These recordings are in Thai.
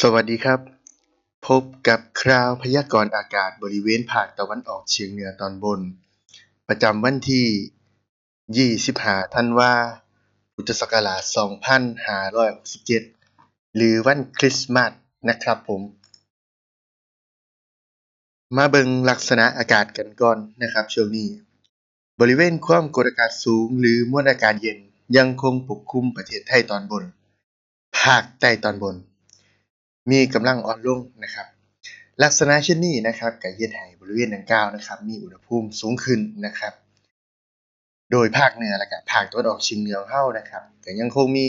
สวัสดีครับ พบกับคราวพยากรณ์อากาศบริเวณภาคตะวันออกเฉียงเหนือตอนบน ประจำวันที่ 25 ธันวาพุทธศักราช 2567 หรือวันคริสต์มาสนะครับผม มาเบิงลักษณะอากาศกันก่อนนะครับช่วงนี้ บริเวณความกดอากาศสูงหรือมวลอากาศเย็นยังคงปกคลุมประเทศไทยตอนบน ภาคใต้ตอนบน มีกำลังอ่อนลงนะครับ ลักษณะเช่นนี้นะครับก็เฮ็ดให้บริเวณดังกล่าวนะครับ มีอุณหภูมิสูงขึ้นนะครับ โดยภาคเหนือและก็ภาคตะวันออกเฉียงเหนือของเรานะครับก็ยังคงมี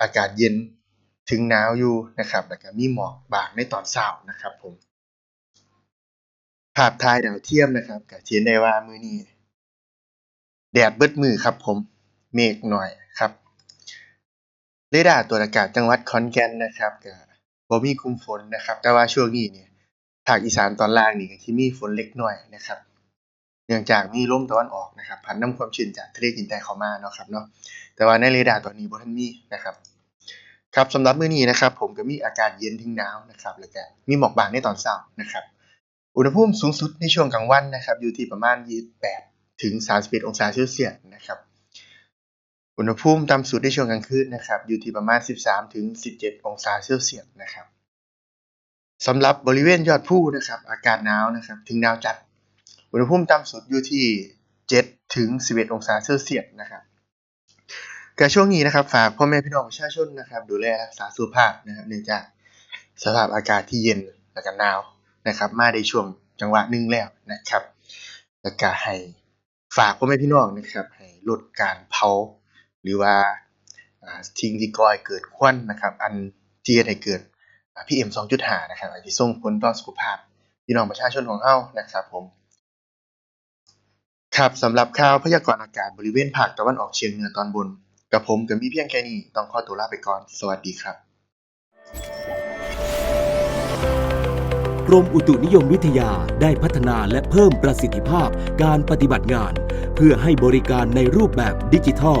อากาศเย็นถึงหนาวอยู่นะครับ แล้วก็มีหมอกบางในตอนเช้านะครับผมภาพถ่ายดาวเทียมนะครับก็เห็นได้ว่ามื้อนี้แดดเบิดมือครับผมเมฆน้อยครับเรดาร์ตรวจอากาศจังหวัดขอนแก่นนะครับก็ บ่มีกลุ่มฝนนะครับ แต่ว่าช่วงนี้เนี่ยภาคอีสานตอนล่างนี่ก็สิมีฝนเล็กน้อยนะครับ เนื่องจากมีลมตะวันออกนะครับพัดนำความชื้นจากทะเลจีนใต้เข้ามาเนาะครับเนาะแต่ว่าในเรดาร์ตอนนี้บ่ทันมีนะครับ ครับสำหรับมื้อนี้นะครับ ผมก็มีอากาศเย็นถึงหนาวนะครับ แล้วก็มีหมอกบางในตอนเช้านะครับ อุณหภูมิสูงสุดในช่วงกลางวันนะครับ อยู่ที่ประมาณ 28 ถึง 31 องศาเซลเซียสนะครับ อุณหภูมิต่ำสุดในช่วงกลางคืนนะครับอยู่ที่ประมาณ 13ถึง17 องศาเซลเซียสนะครับสำหรับบริเวณยอดภูนะครับอากาศหนาวนะครับถึงหนาวจัด อุณหภูมิต่ำสุดอยู่ที่ 7 ถึง 11 องศาเซลเซียสนะครับก็ช่วงนี้นะครับฝากพ่อแม่พี่น้องประชาชนนะครับ ดูแลรักษาสุขภาพนะครับเนื่องจากสภาพอากาศที่เย็นและก็หนาวนะครับ มาในช่วงจังหวะหนึ่งแล้วนะครับแล้วก็ให้ฝากพ่อแม่พี่น้องนะครับ ให้ลดการเผา หรือว่าอ่าสิ่งที่ก่อให้เกิดควันนะครับ อันที่เฮ็ดให้เกิดอ่า PM 2.5นะครับอาจสิส่งผลต่อสุขภาพพี่น้องประชาชนของเรานะครับผม ครับสำหรับข่าวพยากรณ์อากาศบริเวณภาคตะวันออกเฉียงเหนือตอนบน กับผมก็มีเพียงแค่นี้ ต้องขอตัวลาไปก่อน สวัสดีครับ กรมอุตุนิยมวิทยาได้พัฒนาและเพิ่มประสิทธิภาพการปฏิบัติงาน เพื่อให้บริการในรูปแบบดิจิทัล